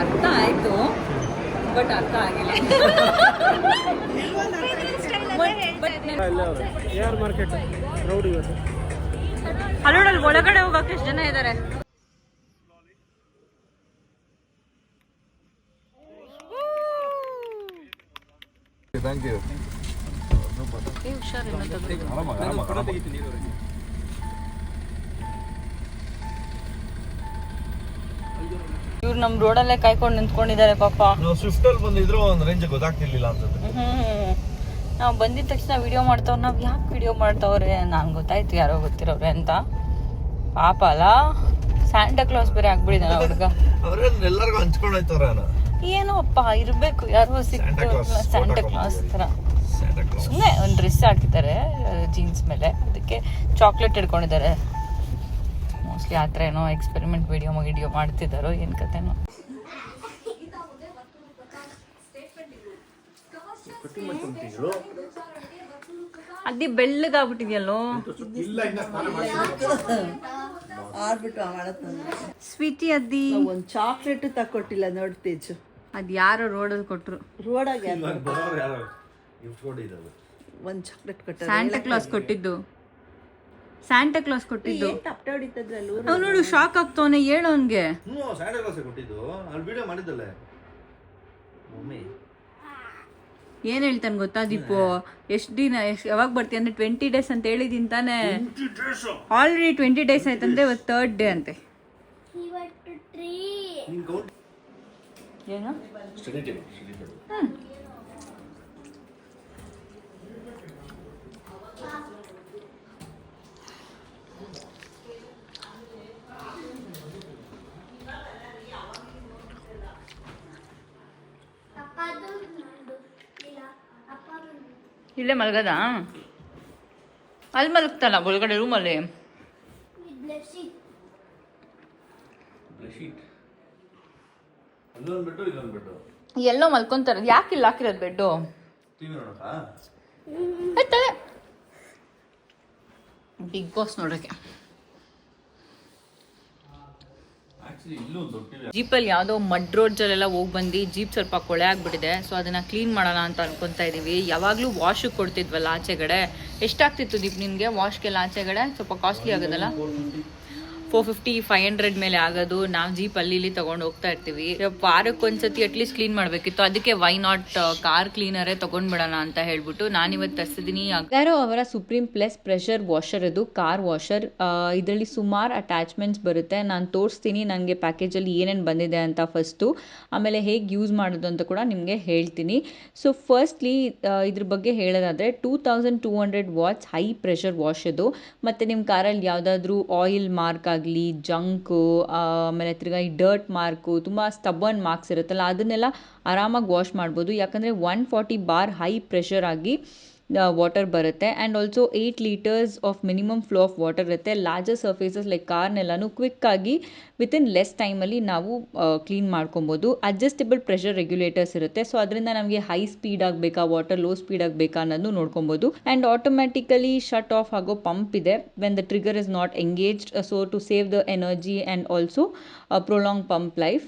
ಅರ್ಥ ಆಯ್ತು ಬಟ್ ಅರ್ಥ ಆಗಿಲ್ಲ. ಅಲ್ಲೋಡಲ್ಲಿ ಒಳಗಡೆ ಹೋಗಕ್ಕೆ ಎಷ್ಟು ಜನ ಇದ್ದಾರೆ ಥ್ಯಾಂಕ್ ಯು ಹುಷಾರಿಲ್ಲ ಆರಾಮ ಆರಾಮ ಇವ್ರು ನಮ್ಮ ರೋಡಲ್ಲೇ ಕಾಯ್ಕೊಂಡು ನಿಂತ್ಕೊಂಡಿದ್ದಾರೆ ಪಾಪ. ನಾವು ಸ್ವಿಫ್ಟಲ್ಲಿ ಬಂದಿದ್ರು ಒಂದು ರೇಂಜ್ ಗೊತ್ತಾಗ್ತಿರ್ಲಿಲ್ಲ ಅನ್ಸುತ್ತೆ ಹ್ಮ್ ನಾವು ಬಂದಿದ ತಕ್ಷಣ ವಿಡಿಯೋ ಮಾಡ್ತಾವ್ರೆ ನಾವು ಯಾಕೆ ವಿಡಿಯೋ ಮಾಡ್ತಾವ್ರೆ? ನಾನು ಗೊತ್ತಾಯ್ತು ಯಾರೋ ಗೊತ್ತಿರೋರೆ ಅಂತ. ಪಾಪ ಅಲ್ಲ. ಸ್ಯಾಂಟಾ ಕ್ಲಾಸ್ ಬೇರೆ ಆಗ್ಬಿಡಿದಾನ ಹುಡುಗ. ಎಲ್ಲರಿಗೂ ಹಂಚ್ಕೊಂಡು ಹೋಯ್ತಾರ ಏನೋ ಅಪ್ಪ ಇರಬೇಕು. ಯಾರೋ ಸಿಕ್ತ ಸ್ಯಾಂಟಾ ಕ್ಲಾಸ್ ಥರ. ಸುಮ್ಮನೆ ಒಂದು ಡ್ರೆಸ್ ಹಾಕಿದ್ದಾರೆ ಜೀನ್ಸ್ ಮೇಲೆ. ಅದಕ್ಕೆ ಚಾಕ್ಲೇಟ್ ಹಿಡ್ಕೊಂಡಿದ್ದಾರೆ ಮೋಸ್ಟ್ಲಿ ಆ ಥರ ಏನೋ ಎಕ್ಸ್ಪೆರಿಮೆಂಟ್ ವಿಡಿಯೋ ವಿಡಿಯೋ ಮಾಡ್ತಿದ್ದಾರೋ ಏನು ಕತೆನೋ. ಅದಿ ಬೆಳ್ಳಗಾಗ್ಬಿಟ್ಟಿದ್ಯಲ್ಲೋ? ಸ್ವೀಟಿ ಅದ್ದಿ. ಒಂದು ಚಾಕ್ಲೇಟ್ ತಕ್ಕೊಟ್ಟಿಲ್ಲ ನೋಡಿ ತೇಜು. ಅದು ಯಾರೋ ರೋಡಲ್ಲಿ ಕೊಟ್ಟರು ರೋಡಾಗ ಬರೋರು ಯಾರು ಒಂದು ಚಾಕ್ಲೇಟ್ ಕೊಟ್ಟ ಸ್ಯಾಂಟಾ ಕ್ಲಾಸ್ ಕೊಟ್ಟಿದ್ದು. ಸ್ಯಾಂಟಾ ಕ್ಲಾಸ್ ಕೊಟ್ಟಿದ್ದು. ತಪ್ಪೆ ಹೊಡಿತದ್ರಲ್ಲ ಅವ್ನು ನೋಡು ಶಾಕ್ ಆಗ್ತವನೆ ಹೇಳು ಅವನಿಗೆ. ಹ್ಞೂ ಸ್ಯಾಂಟಾ ಕ್ಲಾಸ್ ಕೊಟ್ಟಿದ್ದು. ಅಲ್ಲಿ ವಿಡಿಯೋ ಮಾಡಿದ್ದಲ್ಲೇ. ಮಮ್ಮಿ. ಏನ್ ಹೇಳ್ತಾನೆ ಗೊತ್ತಾ ದೀಪು? ಎಷ್ಟು ದಿನ ಎಷ್ಟು ಯಾವಾಗ ಬರ್ತೀಯ? ಅಂದ್ರೆ ಟ್ವೆಂಟಿ ಡೇಸ್ ಅಂತ ಹೇಳಿದೀನಿ ತಾನೇ. ಆಲ್ರೆಡಿ ಟ್ವೆಂಟಿ ಡೇಸ್ ಆಯ್ತಂದ್ರೆ ಇವತ್ತು ಥರ್ಡ್ ಡೇ ಅಂತೆ ಏನು? ಸ್ಟಡಿ ಟೇಬಲ್ ಸ್ಟಡಿ ಟೇಬಲ್ ಇಲ್ಲೇ ಮಲಗದ? ಅಲ್ಲಿ ಮಲಗ್ತಲ್ಲ ಒಳಗಡೆ ರೂಮಲ್ಲಿ ಎಲ್ಲೋ ಮಲ್ಕೊಂತಾರ. ಯಾಕೆ ಇಲ್ಲಿ ಹಾಕಿರೋದು ಬೆಡ್ಡು ತಲೆ ಬಿಗ್ ಬಾಸ್ ನೋಡೋಕೆ. ಆಕ್ಚುಲಿ ಇಲ್ಲೂ ಒಂದು ದೊಡ್ಡ ಟಿವಿ ಜೀಪಲ್ಲಿ ಯಾವುದೋ ಮಡ್ ರೋಡ್ಸಲ್ಲೆಲ್ಲ ಹೋಗಿ ಬಂದು ಜೀಪ್ ಸ್ವಲ್ಪ ಕೊಳೆ ಆಗ್ಬಿಟ್ಟಿದೆ. ಸೊ ಅದನ್ನ ಕ್ಲೀನ್ ಮಾಡೋಣ ಅಂತ ಅನ್ಕೊಂತಾ ಇದೀವಿ. ಯಾವಾಗಲೂ ವಾಶಿಗೆ ಕೊಡ್ತಿದ್ವಲ್ಲ ಆಚೆಗಡೆ? ಎಷ್ಟಾಗ್ತಿತ್ತು ದೀಪ್ ನಿಮಗೆ? ವಾಶ್ಗೆಲ್ಲ ಆಚೆಗಡೆ? ಸ್ವಲ್ಪ ಕಾಸ್ಟ್ಲಿ ಆಗೋದಲ್ಲ? ಫೋರ್ ಫಿಫ್ಟಿ ಫೈವ್ ಹಂಡ್ರೆಡ್ ಮೇಲೆ ಆಗೋದು, ನಾವು ಜೀಪ್ ಅಲ್ಲಿ ಇಲ್ಲಿ ತಗೊಂಡು ಹೋಗ್ತಾ ಇರ್ತೀವಿ. ವಾರಕ್ಕೆ ಒಂದ್ಸತಿ ಅಟ್ಲೀಸ್ಟ್ ಕ್ಲೀನ್ ಮಾಡಬೇಕಿತ್ತು. ಅದಕ್ಕೆ ವೈ ನಾಟ್ ಕಾರ್ ಕ್ಲೀನರೇ ತಗೊಂಡ್ಬಿಡೋಣ ಅಂತ ಹೇಳ್ಬಿಟ್ಟು ನಾನು ಇವತ್ತು ತರಿಸಿದ್ದೀನಿ ಅಗಾರೋ ಅವರ ಸುಪ್ರೀಂ ಪ್ಲಸ್ ಪ್ರೆಷರ್ ವಾಷರ್ ಇದು ಕಾರ್ ವಾಷರ್ ಇದರಲ್ಲಿ ಸುಮಾರು ಅಟ್ಯಾಚ್ಮೆಂಟ್ಸ್ ಬರುತ್ತೆ. ನಾನು ತೋರಿಸ್ತೀನಿ ನನಗೆ ಪ್ಯಾಕೇಜಲ್ಲಿ ಏನೇನು ಬಂದಿದೆ ಅಂತ ಫಸ್ಟು ಆಮೇಲೆ ಹೇಗೆ ಯೂಸ್ ಮಾಡೋದು ಅಂತ ಕೂಡ ನಿಮಗೆ ಹೇಳ್ತೀನಿ. ಸೊ ಫಸ್ಟ್ಲಿ ಇದ್ರ ಬಗ್ಗೆ ಹೇಳೋದಾದರೆ two thousand two hundred watts high pressure wash ಇದು. ಮತ್ತು ನಿಮ್ಮ ಕಾರಲ್ಲಿ ಯಾವುದಾದ್ರೂ ಆಯಿಲ್ ಮಾರ್ಕ್ ಆಗಲಿ ಜಂಕು ಆಮೇಲೆ ತಿರ್ಗಾ ಈ ಡರ್ಟ್ ಮಾರ್ಕು ತುಂಬ ಸ್ಟಬನ್ ಮಾರ್ಕ್ಸ್ ಇರುತ್ತಲ್ಲ, ಅದನ್ನೆಲ್ಲ ಆರಾಮಾಗಿ ವಾಶ್ ಮಾಡ್ಬೋದು. ಯಾಕಂದರೆ one forty bar high pressure ಆಗಿ ವಾಟರ್ ಬರುತ್ತೆ. And also eight litres of minimum flow of water ಇರುತ್ತೆ. ಲಾರ್ಜರ್ ಸರ್ಫೇಸಸ್ ಲೈಕ್ ಕಾರ್ನೆಲ್ಲನೂ ಕ್ವಿಕ್ಕಾಗಿ ವಿತಿನ್ ಲೆಸ್ ಟೈಮಲ್ಲಿ ನಾವು ಕ್ಲೀನ್ ಮಾಡ್ಕೊಬೋದು. ಅಡ್ಜಸ್ಟಬಲ್ ಪ್ರೆಷರ್ ರೆಗ್ಯುಲೇಟರ್ಸ್ ಇರುತ್ತೆ. ಸೊ ಅದರಿಂದ ನಮಗೆ ಹೈ ಸ್ಪೀಡ್ ಆಗಬೇಕಾ ವಾಟರ್ ಲೋ ಸ್ಪೀಡ್ ಆಗಬೇಕಾ ಅನ್ನೋದು ನೋಡ್ಕೊಬೋದು. ಆ್ಯಂಡ್ ಆಟೋಮ್ಯಾಟಿಕಲಿ ಶಟ್ ಆಫ್ ಆಗೋ ಪಂಪ್ ಇದೆ. When the trigger is not engaged so to save the energy and also prolong pump life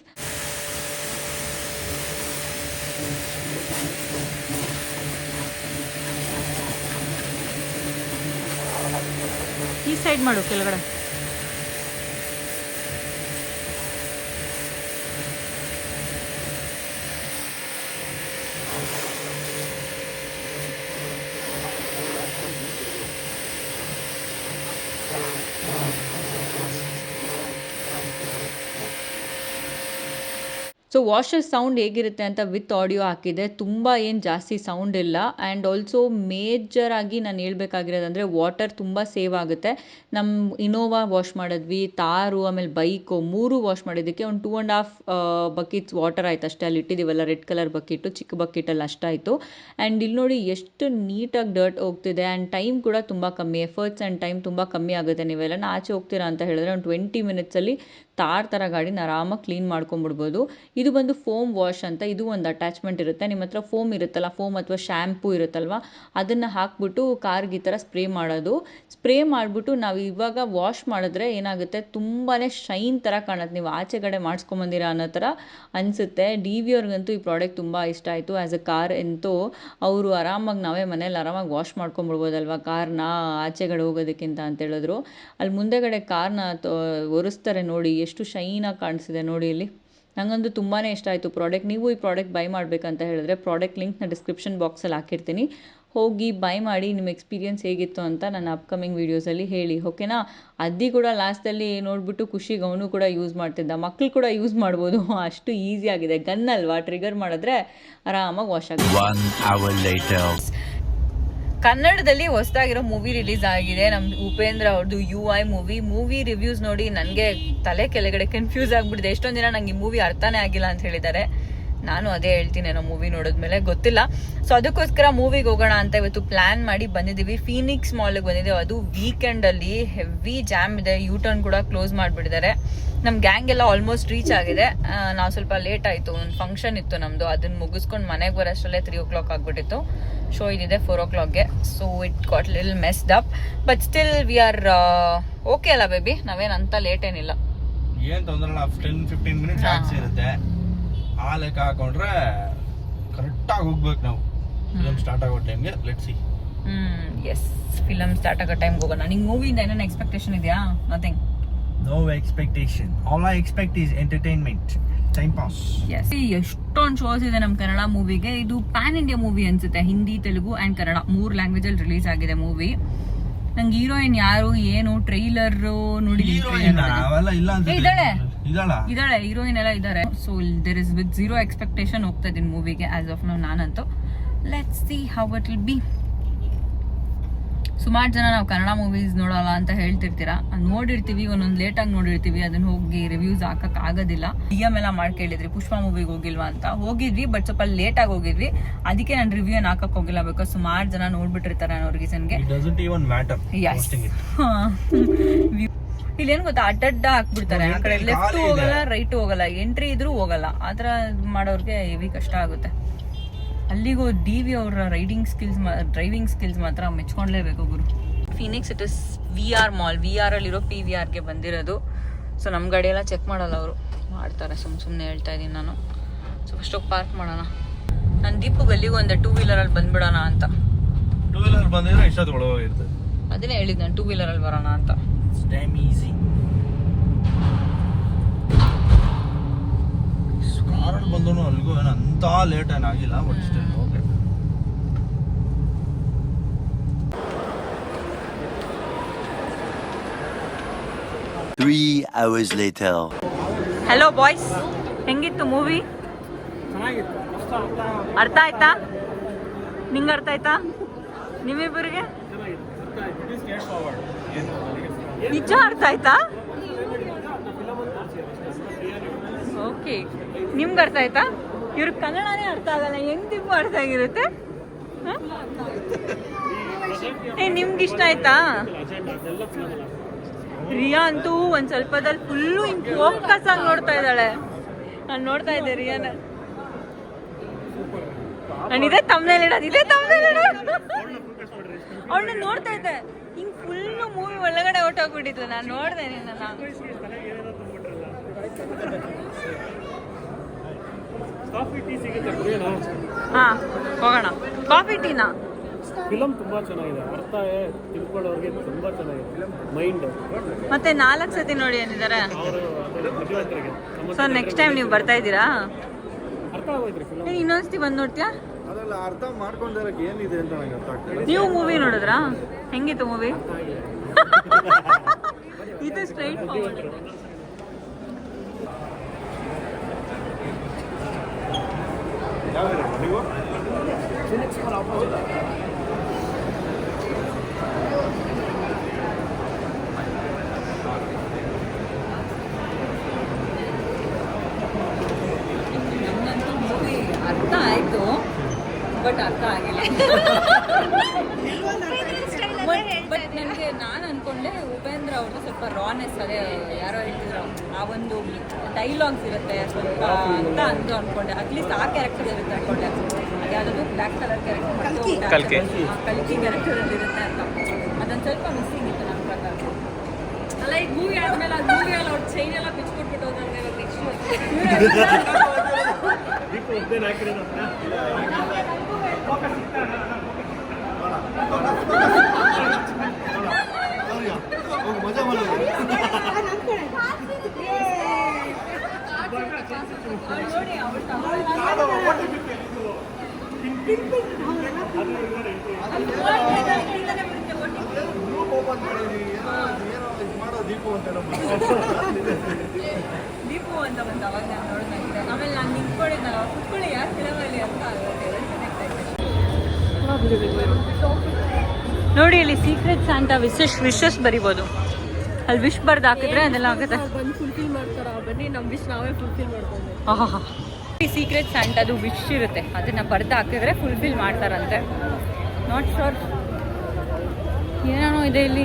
side ಮಾಡು ಕೆಳಗಡೆ. ಸೊ ವಾಷರ್ ಸೌಂಡ್ ಹೇಗಿರುತ್ತೆ ಅಂತ ವಿತ್ ಆಡಿಯೋ ಹಾಕಿದೆ ತುಂಬ ಏನು ಜಾಸ್ತಿ ಸೌಂಡ್ ಇಲ್ಲ. ಆ್ಯಂಡ್ ಆಲ್ಸೋ ಮೇಜರ್ ಆಗಿ ನಾನು ಹೇಳ್ಬೇಕಾಗಿರೋದಂದರೆ ವಾಟರ್ ತುಂಬ ಸೇವ್ ಆಗುತ್ತೆ. ನಮ್ಮ ಇನೋವಾ ವಾಶ್ ಮಾಡಿದ್ವಿ, ತಾರು, ಆಮೇಲೆ ಬೈಕು ಮೂರು ವಾಶ್ ಮಾಡಿದ್ದಕ್ಕೆ ಒಂದು two and half buckets water ಆಯ್ತು ಅಷ್ಟೇ. ಅಲ್ಲಿ ಇಟ್ಟಿದ್ದೀವಲ್ಲ ರೆಡ್ ಕಲರ್ ಬಕೆಟು ಚಿಕ್ಕ ಬಕೆಟಲ್ಲಿ ಅಷ್ಟಾಯಿತು. ಆ್ಯಂಡ್ ಇಲ್ಲಿ ನೋಡಿ ಎಷ್ಟು ನೀಟಾಗಿ ಡರ್ಟ್ ಹೋಗ್ತಿದೆ. ಆ್ಯಂಡ್ ಟೈಮ್ ಕೂಡ ತುಂಬ ಕಮ್ಮಿ ಎಫರ್ಟ್ಸ್ ಆ್ಯಂಡ್ ಟೈಮ್ ತುಂಬ ಕಮ್ಮಿ ಆಗುತ್ತೆ ನೀವೆಲ್ಲ. ಆಚೆ ಹೋಗ್ತೀರಾ ಅಂತ ಹೇಳಿದ್ರೆ ಒಂದು ಟ್ವೆಂಟಿ ಮಿನಿಟ್ಸಲ್ಲಿ ತಾರ್ ಥರ ಗಾಡಿನ ಆರಾಮಾಗಿ ಕ್ಲೀನ್ ಮಾಡ್ಕೊಂಬಿಡ್ಬೋದು. ಇದು ಬಂದು ಫೋಮ್ ವಾಶ್ ಅಂತ ಇದು ಒಂದು ಅಟ್ಯಾಚ್ಮೆಂಟ್ ಇರುತ್ತೆ. ನಿಮ್ಮ ಹತ್ರ ಫೋಮ್ ಇರುತ್ತಲ್ಲ ಫೋಮ್ ಅಥವಾ ಶ್ಯಾಂಪು ಇರುತ್ತಲ್ವ? ಅದನ್ನು ಹಾಕ್ಬಿಟ್ಟು ಕಾರ್ಗೆ ಈ ಥರ ಸ್ಪ್ರೇ ಮಾಡೋದು. ಸ್ಪ್ರೇ ಮಾಡಿಬಿಟ್ಟು ನಾವು ಇವಾಗ ವಾಶ್ ಮಾಡಿದ್ರೆ ಏನಾಗುತ್ತೆ? ತುಂಬಾ ಶೈನ್ ಥರ ಕಾಣುತ್ತೆ. ನೀವು ಆಚೆಗಡೆ ಮಾಡಿಸ್ಕೊಂಬಂದಿರ ಅನ್ನೋ ಥರ ಅನಿಸುತ್ತೆ. ಡಿ ವಿ ಅವ್ರಿಗಂತೂ ಈ ಪ್ರಾಡಕ್ಟ್ ತುಂಬ ಇಷ್ಟ ಆಯಿತು. ಆ್ಯಸ್ ಅ ಕಾರ್ ಅಂತೂ ಅವರು ಆರಾಮಾಗಿ ನಾವೇ ಮನೇಲಿ ಆರಾಮಾಗಿ ವಾಶ್ ಮಾಡ್ಕೊಂಬಿಡ್ಬೋದಲ್ವ ಕಾರ್ನ ಆಚೆಗಡೆ ಹೋಗೋದಕ್ಕಿಂತ ಅಂತ ಹೇಳಿದ್ರು. ಅಲ್ಲಿ ಮುಂದೆಗಡೆ ಕಾರ್ನ ಒರೆಸ್ತಾರೆ ನೋಡಿ ಎಷ್ಟು ಶೈನಾಗಿ ಕಾಣಿಸಿದೆ ನೋಡಿ ಇಲ್ಲಿ. ನನಗಂತೂ ತುಂಬಾ ಇಷ್ಟ ಆಯಿತು ಪ್ರಾಡಕ್ಟ್ ನೀವು ಈ ಪ್ರಾಡಕ್ಟ್ ಬೈ ಮಾಡಬೇಕಂತ ಹೇಳಿದ್ರೆ ಪ್ರಾಡಕ್ಟ್ ಲಿಂಕ್ನ ಡಿಸ್ಕ್ರಿಪ್ಷನ್ ಬಾಕ್ಸಲ್ಲಿ ಹಾಕಿರ್ತೀನಿ. ಹೋಗಿ ಬೈ ಮಾಡಿ ನಿಮ್ಮ ಎಕ್ಸ್ಪೀರಿಯೆನ್ಸ್ ಹೇಗಿತ್ತು ಅಂತ ನನ್ನ ಅಪ್ಕಮಿಂಗ್ ವೀಡಿಯೋಸಲ್ಲಿ ಹೇಳಿ ಓಕೆನಾ ಅದ್ದಿ ಕೂಡ ಲಾಸ್ಟಲ್ಲಿ ನೋಡಿಬಿಟ್ಟು ಖುಷಿಗೆ ಅವನು ಕೂಡ ಯೂಸ್ ಮಾಡ್ತಿದ್ದ. ಮಕ್ಕಳು ಕೂಡ ಯೂಸ್ ಮಾಡ್ಬೋದು. ಅಷ್ಟು ಈಸಿ ಆಗಿದೆ. ಗನ್ ಅಲ್ವಾ? ಟ್ರಿಗರ್ ಮಾಡಿದ್ರೆ ಆರಾಮಾಗಿ ವಾಶ್ ಆಗುತ್ತೆ. ಕನ್ನಡದಲ್ಲಿ ಹೊಸದಾಗಿರೋ ಮೂವಿ ರಿಲೀಸ್ ಆಗಿದೆ. ನಮ್ಮ ಉಪೇಂದ್ರ ಅವ್ರದ್ದು U I movie movie reviews ನೋಡಿ ನನಗೆ ತಲೆ ಕೆಳಗಡೆ ಕನ್ಫ್ಯೂಸ್ ಆಗ್ಬಿಡಿದೆ ಎಷ್ಟೊಂದು ದಿನ ನಂಗೆ ಈ ಮೂವಿ ಅರ್ಥನೇ ಆಗಿಲ್ಲ ಅಂತ ಹೇಳಿದ್ದಾರೆ. ನಾನು ಅದೇ ಹೇಳ್ತೀನಿ ಏನೋ ಮೂವಿ ನೋಡಿದ್ಮೇಲೆ. ಗೊತ್ತಿಲ್ಲ. ಸೊ ಅದಕ್ಕೋಸ್ಕರ ಮೂವಿಗೆ ಹೋಗೋಣ ಅಂತ ಇವತ್ತು ಪ್ಲಾನ್ ಮಾಡಿ ಬಂದಿದ್ದೀವಿ. ಫೀನಿಕ್ಸ್ ಮಾಲ್ಗೆ ಬಂದಿದ್ದೀವಿ. ಅದು ವೀಕೆಂಡಲ್ಲಿ ಹೆವಿ ಜಾಮ್ ಇದೆ. ಯೂ ಟರ್ನ್ ಕೂಡ ಕ್ಲೋಸ್ ಮಾಡಿಬಿಟ್ಟಿದ್ದಾರೆ. ನಮ್ಮ ಗ್ಯಾಂಗ್ ಎಲ್ಲ ಆಲ್ಮೋಸ್ಟ್ ರೀಚ್ ಆಗಿದೆ. ನಾವು ಸ್ವಲ್ಪ ಲೇಟ್ ಆಯ್ತು ಒಂದು ಫಂಕ್ಷನ್ ಇತ್ತು ನಮ್ಮದು ಅದನ್ನ ಮುಗಿಸ್ಕೊಂಡು ಮನೆಗೆ ಬರೋಷ್ಟರಲ್ಲೇ ತ್ರೀ ಓ ಕ್ಲಾಕ್ ಆಗಿಬಿಟ್ಟಿತ್ತು. ಶೋ ಇದಿದೆ ಫೋರ್ ಓ ಕ್ಲಾಕ್ಗೆ so it got lil messed up but still we are okay ಅಲ್ಲ ಬೇಬಿ ನಾವೇನು ಅಂತ ಲೇಟ್ ಏನಿಲ್ಲ. ಏನ್ ತೊಂದ್ರೆ ಇಲ್ಲ. ಟೆನ್ ಫಿಫ್ಟೀನ್ ಮಿನಿಟ್ಸ್ ಇರುತ್ತೆ. ಆ ಲೆಕ್ಕ ಹಾಕೊಂಡ್ರೆ ಕರೆಕ್ಟಾಗಿ ಹೋಗ್ಬೇಕು ನಾವು. ಫಿಲಮ್ ಸ್ಟಾರ್ಟ್ ಆಗೋ ಟೈಮ್ಗೆ let see hmm yes film start ಆಗೋ ಟೈಮ್ಗೆ ಹೋಗೋಣ. ನಿಂಗೆ ಮೂವಿಯಿಂದ ಏನೇನು ಎಕ್ಸ್ಪೆಕ್ಟೇಷನ್ ಇದೆಯಾ? Nothing no expectation all I expect is entertainment time pass yes ಎಷ್ಟೊಂದು ಶೋಸ್ ಇದೆ ನಮ್ಮ ಕನ್ನಡ ಮೂವಿಗೆ ಇದು ಪ್ಯಾನ್ ಇಂಡಿಯಾ ಮೂವಿ ಅನ್ಸುತ್ತೆ. ಹಿಂದಿ ತೆಲುಗು ಆ್ಯಂಡ್ ಕನ್ನಡ ಮೂರು ಲ್ಯಾಂಗ್ವೇಜಲ್ಲಿ ರಿಲೀಸ್ ಆಗಿದೆ ಮೂವಿ ನಂಗೆ ಹೀರೋಯಿನ್ ಯಾರು ಏನು ಟ್ರೈಲರ್ ನೋಡಿ ಇದ್ದಾಳೆ. ಇದ್ದಾಳೆ. ಹೀರೋಯಿನ್ ಎಲ್ಲ ಇದ್ದಾರೆ. So there is with zero expectation ಹೋಗ್ತಾ ಇದೀನಿ ಮೂವಿಗೆ ಆಸ್ ಆಫ್ ನಾವು ನಾನಂತೂ. Let's see how it will be ಸುಮಾರು ಜನ ನಾವು ಕನ್ನಡ ಮೂವೀಸ್ ನೋಡೋಲ್ಲ ಅಂತ ಹೇಳ್ತಿರ್ತೀರಾ? ನೋಡಿರ್ತೀವಿ ಒಂದೊಂದು ಲೇಟಾಗಿ ನೋಡಿರ್ತೀವಿ ಅದನ್ನ ಹೋಗಿ ರಿವ್ಯೂಸ್ ಹಾಕಕ್ ಆಗೋದಿಲ್ಲ. ಡಿ ಎಂ ಎಲ್ಲ ಮಾಡ್ಕೇಳಿದ್ರಿ ಪುಷ್ಪ ಮೂವಿಗೆ ಹೋಗಿಲ್ವಾ ಅಂತ. ಹೋಗಿದ್ವಿ ಬಟ್ ಸ್ವಲ್ಪ ಲೇಟಾಗಿ ಹೋಗಿದ್ವಿ. ಅದಕ್ಕೆ ನಾನು ರಿವ್ಯೂ ಏನು ಹಾಕಕ್ ಹೋಗಿಲ್ಲ ಬಿಕಾಸ್ ಸುಮಾರು ಜನ ನೋಡ್ಬಿಟ್ಟಿರ್ತಾರೆ ಅನ್ನೋ ರೀಸನ್ಗೆ. ಇಲ್ಲೇನ್ ಗೊತ್ತಾ ಅಡ್ಡಡ್ಡ ಹಾಕ್ಬಿಡ್ತಾರೆ. ಆ ಕಡೆ Entry ಲೆಫ್ಟ್. ಹೋಗಲ್ಲ ರೈಟ್ ಹೋಗಲ್ಲ ಎಂಟ್ರಿ ಇದ್ರೂ ಹೋಗಲ್ಲ. ಆ ಥರ ಮಾಡೋರ್ಗೆ ಹೆವಿ ಕಷ್ಟ ಆಗುತ್ತೆ. ಅಲ್ಲಿಗೂ ಡಿ ವಿ ಅವರ ರೈಡಿಂಗ್ ಸ್ಕಿಲ್ಸ್ ಡ್ರೈವಿಂಗ್ ಸ್ಕಿಲ್ಸ್ ಮಾತ್ರ ಮೆಚ್ಕೊಂಡ್ಲೇಬೇಕು ಗುರು. Phoenix it is V R mall V R ಅಲ್ಲಿರೋ ಪಿ ವಿ ಆರ್ಗೆ ಬಂದಿರೋದು. ಸೊ ನಮ್ಮ ಗಾಡಿ ಎಲ್ಲ ಚೆಕ್ ಮಾಡಲ್ಲ ಅವರು. ಮಾಡ್ತಾರೆ ಸುಮ್ ಸುಮ್ಮನೆ ಹೇಳ್ತಾ ಇದ್ದೀನಿ ನಾನು. ಸೊ ಫಸ್ಟ್ ಹೋಗಿ ಪಾರ್ಕ್ ಮಾಡೋಣ. ನಾನು ದೀಪು ಗಲ್ಲಿಗೂ ಒಂದು ಟೂ ವೀಲರಲ್ಲಿ ಬಂದ್ಬಿಡೋಣ ಅಂತ. ಟೂ ವೀಲರ್ ಬಂದಿದ್ರೆ ಇಷ್ಟೊತ್ತು ಒಳಗೋಗಿರ್ತದೆ ಅದನ್ನೇ ಹೇಳಿದ್ದು ನಾನು ಟೂ ವೀಲರಲ್ಲಿ ಬರೋಣ ಅಂತ. ಟೈಮ್ ಈಸಿ ಕಾರಲ್ಲಿ ಬಂದ್ರು ಅಲ್ಲಿಗೂ ಏನು ಅಂತ ಲೇಟ್ ಏನಾಗಿಲ್ಲ but still okay Three hours later. Hello boys ಹೆಂಗಿತ್ತು ಮೂವಿ ಅರ್ಥ ಆಯ್ತಾ? ನಿಂಗೆ ಅರ್ಥ ಆಯ್ತಾ? ನಿಮ್ಮಿಬ್ಬರಿಗೆ? ನಿಜ ಅರ್ಥ ಆಯ್ತಾ? ಓಕೆ ನಿಮ್ಗೆ ಅರ್ಥ ಆಯ್ತಾ? ಇವ್ರ ಕನ್ನಡನೇ ಅರ್ಥ ಆಗಲ್ಲ, ಹೆಂಗ್ ಅರ್ಥ ಆಗಿರುತ್ತೆ? ಏ, ನಿಮ್ಗೆ ಇಷ್ಟ ಆಯ್ತಾ? ರಿಯಾ ಅಂತೂ ಒಂದ್ ಸ್ವಲ್ಪದಲ್ಲಿ ಫುಲ್ಲು ಹಿಂಗ್ ಫೋಕಸ್ ಆಗಿ ನೋಡ್ತಾ ಇದ್ದಾಳೆ. ನಾನು ನೋಡ್ತಾ ಇದ್ದೆ ರಿಯಾನ. ನಾನು ಇದೇ ತಮ್ಮನೇಲಿ ಇಡೋದು, ಇದೇ ತಮ್ಮನೇಲಿ ಇಡೋದು. ಅವಳನ್ನ ನೋಡ್ತಾ ಇದ್ದೆ. ಹಿಂಗ್ ಫುಲ್ಲು ಮೂವಿ ಒಳಗಡೆ ಹೊಟ್ಟೋಗ್ಬಿಟ್ಟಿತ್ತು ನಾನು ನೋಡ್ದೆ ನಿನ್ನ ಕಾಫಿ ಟೀ ಸಿಗುತ್ತೆ ಕುಡಿಯೋಣ ಹಾ ಹೋಗೋಣ. ಕಾಫಿ ಟೀನಾ? ಫಿಲಮ್ ತುಂಬಾ ಚೆನ್ನಾಗಿದೆ. ಅರ್ಥ ತಿಳ್ಕೊಳ್ಳೋರಿಗೆ ತುಂಬಾ ಚೆನ್ನಾಗಿದೆ. ಮೈಂಡ್. ಮತ್ತೆ ನಾಲ್ಕು ಸತಿ ನೋಡಿ ಏನಿದ್ದಾರೆ? ಅವರು ಸೊ ನೆಕ್ಸ್ಟ್ ಟೈಮ್ ನೀವು ಬರ್ತಾ ಇದ್ದೀರಾ? ಅರ್ಥ ಆಗೋಯ್ತು ಫಿಲಮ್ ಇನ್ನೊಂದ್ಸತಿ ಬಂದು ನೋಡ್ತೀಯಾ? ಅದೆಲ್ಲ ಅರ್ಥ ಮಾಡ್ಕೊಂಡಿರೋ ಏನಿದೆ ಅಂತ ನನಗೆ ಅರ್ಥ ಆಗ್ತಿಲ್ಲ. ನೀವು ಮೂವಿ ನೋಡಿದ್ರಾ? ಹೆಂಗಿತ್ತು ಮೂವಿ ಇದು ಸ್ಟ್ರೈಟ್ ನೀವು ಮೂವಿ ಅರ್ಥ ಆಯ್ತು ಬಟ್ ಅರ್ಥ ಆಗಿಲ್ಲ ಬಟ್ ನನಗೆ ನಾನು ಅನ್ಕೊಂಡೆ ಉಪೇಂದ್ರ ಅವ್ರದ್ದು ಸ್ವಲ್ಪ ರಾನೆಸ್ ಅದೇ ಯಾರೋ ಹೇಳ್ತಿದ್ರು. ಆ ಒಂದು ಡೈಲಾಗ್ಸ್ ಇರುತ್ತೆ ಸ್ವಲ್ಪ ಅಂತ ಅಂದು ಅನ್ಕೊಂಡೆ. ಅಟ್ಲೀಸ್ಟ್ ಆ ಕ್ಯಾರೆಕ್ಟರ್ ಇರುತ್ತೆ ಅನ್ಕೊಂಡೆ. ಯಾವ್ದು ಬ್ಲಾಕ್ ಬ್ಲ್ಯಾಕ್ ಕಲರ್ ಕ್ಯಾರೆಕ್ಟರ್ ಕಲ್ಕಿ. ಕಲ್ಕಿ. ಕ್ಯಾರೆಕ್ಟರ್ ಇರುತ್ತೆ ಅಂತ. ಅದೊಂದು ಸ್ವಲ್ಪ ಮಿಸ್ಸಿಂಗ್ ಇತ್ತು ನನ್ನ ಪ್ರಕಾರ. ಅಲ್ಲ ಈಗ ಮೂವಿ ಆದ್ಮೇಲೆ ಅದು ಮೂವಿ ಎಲ್ಲ ಅವ್ರು ಚೈನ್ ಎಲ್ಲ ಬಿಚ್ಕೊಟ್ಬಿಟ್ಟು ಹೋದಂಗೆ ನೆಕ್ಸ್ಟ್ ದೀಪ ಅಂತ ನೋಡಿದಂತೆ ಆಮೇಲೆ ನಾನು ಕುತ್ಕೊಳ್ಳಿ ಅಂತ ನೋಡಿ ಇಲ್ಲಿ ಸೀಕ್ರೆಟ್ ಅಂತ ವಿಶೇಷ ವಿಶಸ್ ಬರಿಬೋದು. ಅಲ್ಲಿ ವಿಶ್ ಬರ್ದು ಹಾಕಿದ್ರೆ ಅದೆಲ್ಲ ಆಗುತ್ತೆ. ಬಂದು ಫುಲ್ಫಿಲ್ ಮಾಡ್ತಾರ ಬನ್ನಿ ನಮ್ಮ ವಿಶ್ ನಾವೇ ಫುಲ್ಫಿಲ್ ಮಾಡ್ಕೊಂಡು ಈ ಸೀಕ್ರೆಟ್ ಅದು ವಿಶ್ ಇರುತ್ತೆ. ಅದನ್ನ ಬರ್ದು ಹಾಕಿದ್ರೆ ಫುಲ್ಫಿಲ್ ಮಾಡ್ತಾರಂತೆ. ನಾಟ್ ಶೋರ್ ಏನೋ ಇದೆ ಇಲ್ಲಿ.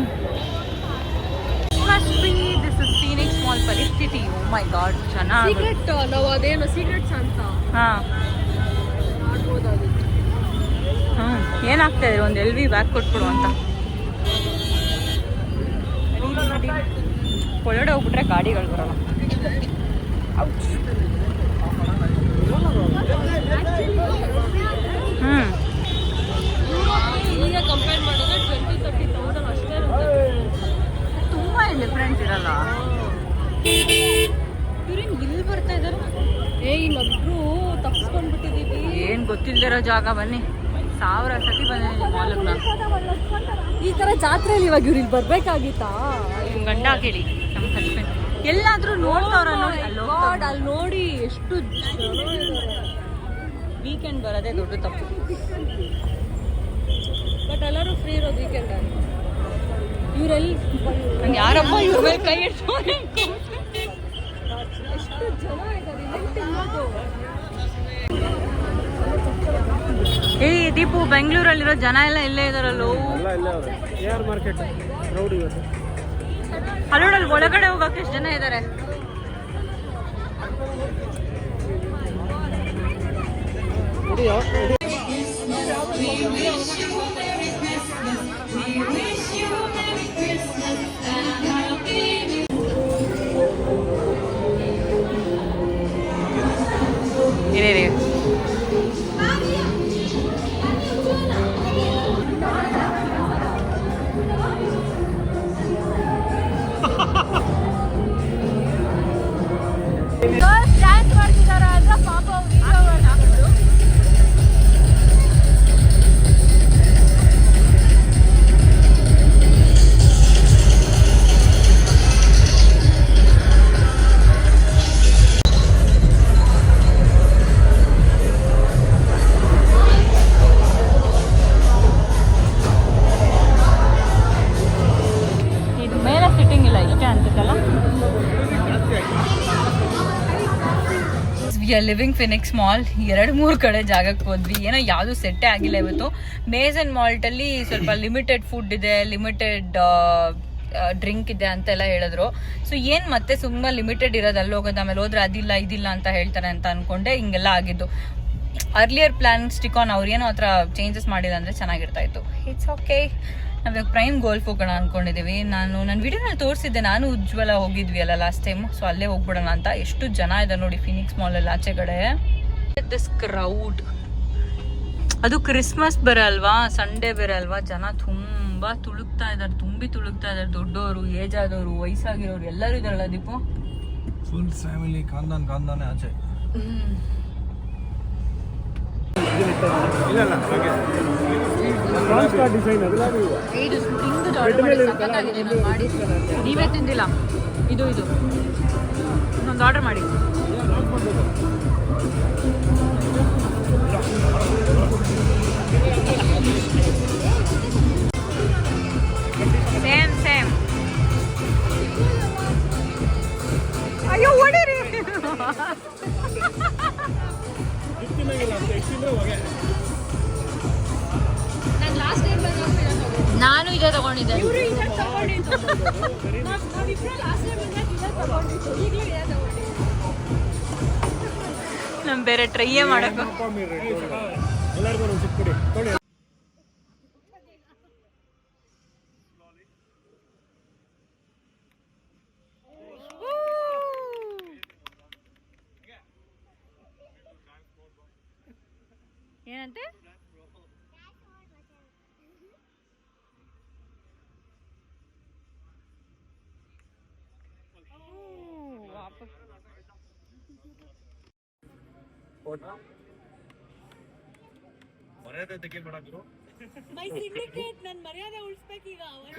ದಿಸ್ ಇಸ್ ಫೀನಿಕ್ಸ್ ಮಾಲ್ ಪರಿಸ್ಥಿತಿ. ಓ ಮೈ ಗಾಡ್ ಚೆನ್ನಾಗಿ ಸೀಕ್ರೆಟ್ ನಾವು ಅದೇನು ಸೀಕ್ರೆಟ್ಸ್ ಅಂತ ಹಾಂ. ಮಾಡ್ಬೋದಾಗಿತ್ತು ಹಾಂ ಏನಾಗ್ತಾ ಇದೆ? ಒಂದು ಎಲ್ ವಿ ಬ್ಯಾಗ್ ಕೊಟ್ಬಿಡು ಅಂತ. ಒಳಗಡೆ ಹೋಗ್ಬಿಟ್ರೆ ಗಾಡಿಗಳು ಬರೋಲ್ಲ. ಹ್ಞೂ ಈಗ ಕಂಪೇರ್ ಮಾಡಿದ್ರೆ ಟ್ವೆಂಟಿ ತರ್ಟಿ ತೌಸಂಡ್ ಅಷ್ಟೇ ತುಂಬ ಡಿಫ್ರೆನ್ಸ್ ಇರಲ್ಲ. ಇವ್ರೇನು ಇಲ್ಲಿ ಬರ್ತಾ ಇದ್ದಾರೆ ಏ ಇಲ್ಲೊಬ್ರು ತಪ್ಪಿಸ್ಕೊಂಡ್ಬಿಟ್ಟಿದೀವಿ ಏನು ಗೊತ್ತಿಲ್ದಿರೋ ಜಾಗ ಬನ್ನಿ. ಸಾವಿರ ಸತಿ ಬಂದಿದ್ದೀನಿ ನಾನು ಈ ತರ ಜಾತ್ರೆಯಲ್ಲಿ ಇವಾಗ ಇವ್ರಿಗೆ ಇಲ್ಲಿ ಬರ್ಬೇಕಾಗಿತ್ತಾ? ನಿಮ್ಮ ಗಂಡ ಕೇಳಿ ನಮ್ಮ ಹಸ್ಬೆಂಡ್ ಎಲ್ಲಾದ್ರೂ ನೋಡ್ತಾವ್ರ ನೋಡಿ ಅಲ್ಲಿ ಗಾಡ್ ಅಲ್ಲಿ ನೋಡಿ ಎಷ್ಟು ವೀಕೆಂಡ್ ಬರೋದೇ ದೊಡ್ಡ ತಪ್ಪು. ಬಟ್ ಎಲ್ಲರೂ ಫ್ರೀ ಇರೋದು ವೀಕೆಂಡ್ ಇವರೆಲ್ಲಿ? ನಂಗೆ ಯಾರಪ್ಪ ಇವ್ರ ಮೇಲೆ ಕೈ ಇಟ್ಟು ಎಷ್ಟು ಜನ ಇದ್ದಾರೆ ಇಲ್ಲಿ ತಿನ್ನೋದು ಏ ದೀಪು ಬೆಂಗಳೂರಲ್ಲಿರೋ ಜನ ಎಲ್ಲ ಇಲ್ಲೇ ಇದಾರಲ್ಲೋ? ಅಲ್ಲೋಡಲ್ಲಿ ಒಳಗಡೆ ಹೋಗಕ್ಕೆ ಎಷ್ಟು ಜನ ಇದ್ದಾರೆ Go! We are living Phoenix mall ಎರಡು ಮೂರು ಕಡೆ ಜಾಗಕ್ಕೆ ಹೋದ್ವಿ. ಏನೋ ಯಾವುದು ಸೆಟ್ಟೇ ಆಗಿಲ್ಲ ಇವತ್ತು. ಮೇಸನ್ ಮಾಲ್ಟಲ್ಲಿ ಸ್ವಲ್ಪ ಲಿಮಿಟೆಡ್ ಫುಡ್ ಇದೆ ಲಿಮಿಟೆಡ್ ಡ್ರಿಂಕ್ ಇದೆ ಅಂತೆಲ್ಲ ಹೇಳಿದ್ರು. ಸೊ ಏನು ಮತ್ತೆ ಸುಮ್ಮನೆ ಲಿಮಿಟೆಡ್ ಇರೋದು ಅಲ್ಲಿ ಹೋಗೋದು, ಆಮೇಲೆ ಹೋದ್ರೆ ಅದಿಲ್ಲ, ಇದಿಲ್ಲ ಅಂತ ಹೇಳ್ತಾರೆ ಅಂತ ಅನ್ಕೊಂಡೆ. ಹಿಂಗೆಲ್ಲ ಆಗಿದ್ದು. ಅರ್ಲಿಯರ್ ಪ್ಲಾನ್ ಸ್ಟಿಕ್ ಆನ್ ಅವ್ರು ಏನೋ ಹತ್ರ ಚೇಂಜಸ್ ಮಾಡಿಲ್ಲ ಅಂದರೆ ಚೆನ್ನಾಗಿರ್ತಾಯಿತ್ತು ಇಟ್ಸ್ ಓಕೆ ನಾವಿವಾಗ ಪ್ರೈಮ್ ಗೋಲ್ಫ್ ಹೋಗೋಣ ಅನ್ಕೊಂಡಿದ್ದೀವಿ ನಾನು ನನ್ನ ವಿಡಿಯೋನಲ್ಲಿ ತೋರಿಸಿದ್ದೆ ನಾನು ಉಜ್ವಲ ಹೋಗಿದ್ವಿ ಅಲ್ಲ ಲಾಸ್ಟ್ ಟೈಮ್ ಸೊ ಅಲ್ಲೇ ಹೋಗ್ಬಿಡೋಣ ಅಂತ. ಎಷ್ಟು ಜನ ಇದೆ ನೋಡಿ ಫಿನಿಕ್ಸ್ ಮಾಲಲ್ಲಿ ಆಚೆ ಕಡೆ ದಿಸ್ ಕ್ರೌಡ್ ಅದು ಕ್ರಿಸ್ಮಸ್ ಬೇರೆ ಅಲ್ವಾ? ಸಂಡೇ ಬೇರೆ ಅಲ್ವಾ? ಜನ ತುಂಬಾ ತುಳುಕ್ತಾ ಇದ್ದಾರೆ ತುಂಬಿ ತುಳುಕ್ತಾ ಇದ್ದಾರೆ ದೊಡ್ಡವರು ಏಜ್ ಆದವರು ವಯಸ್ಸಾಗಿರೋರು ಎಲ್ಲರೂ ಇದಾರಲ್ಲ ದೀಪು. ಫುಲ್ ಫ್ಯಾಮಿಲಿ ಕಾಂದಾನ್ ಕಾಂದಾನೆ ಆಚೆ. ಡಿಸೈನ್ ಅದು ಇದು ತಿಂದು ಆರ್ಡರ್ ಮಾಡಿ ಸಖತ್ತಾಗಿದೆ ನಾನು ಮಾಡಿ ನೀವೇ ತಿಂದಿಲ್ಲ ಇದು ಇದು. ಇನ್ನೊಂದು ಆರ್ಡರ್ ಮಾಡಿ ನಮ್ ಬೇರೆ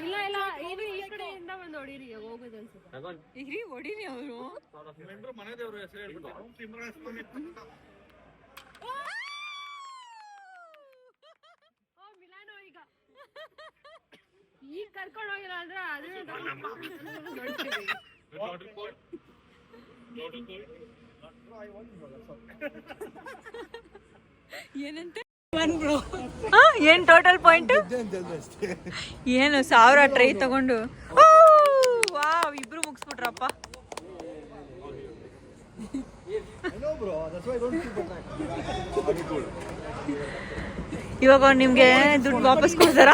ಇಲ್ಲ ಇಲ್ಲ ಇದು ಈ ಕಡೆಯಿಂದ ಒಂದು ಹೊಡೀರಿ ಹೋಗೋದು ಅನ್ಸುತ್ತೆ. ಹೊಡೀನಿ ಅವರು. ಓ ಮಿಲಾನೋ ಈಗ. ಈಗ ಕರ್ಕೊಂಡು ಹೋಗಿಲ್ಲ ಅಂದ್ರೆ ಅದೇ ನೋಡ್ತೀವಿ ಏನಂತೆ? ಏನ್ ಟೋಟಲ್ ಪಾಯಿಂಟ್ ಏನು, ಸಾವಿರ ಟ್ರೈ ತಗೊಂಡು. ವಾವ್, ಇಬ್ರು ಮುಗಿಸ್ಬಿಟ್ರಪ್ಪ. ಇವಾಗ ಅವ್ರು ನಿಮ್ಗೆ ದುಡ್ಡು ವಾಪಸ್ ಕೊಡ್ತಾರ?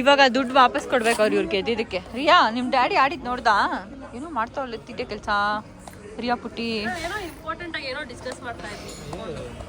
ಇವಾಗ ದುಡ್ಡು ವಾಪಸ್ ಕೊಡ್ಬೇಕು ಅವ್ರ ಇವ್ರಿಗೆ ಇದಕ್ಕೆ ರಿಯಾ, ನಿಮ್ ಡ್ಯಾಡಿ ಆಡಿದ್ ನೋಡ್ದಾ? ಏನು ಮಾಡ್ತಾವಲ್ಲ ತಿಟ್ಟೆ ಕೆಲಸ. ರಿಯಾ ಪುಟ್ಟಿ. ಏನೋ ಇಂಪಾರ್ಟೆಂಟ್ ಆಗಿ ಏನೋ ಡಿಸ್ಕಸ್ ಮಾಡ್ತಾ ಇದ್ವಿ.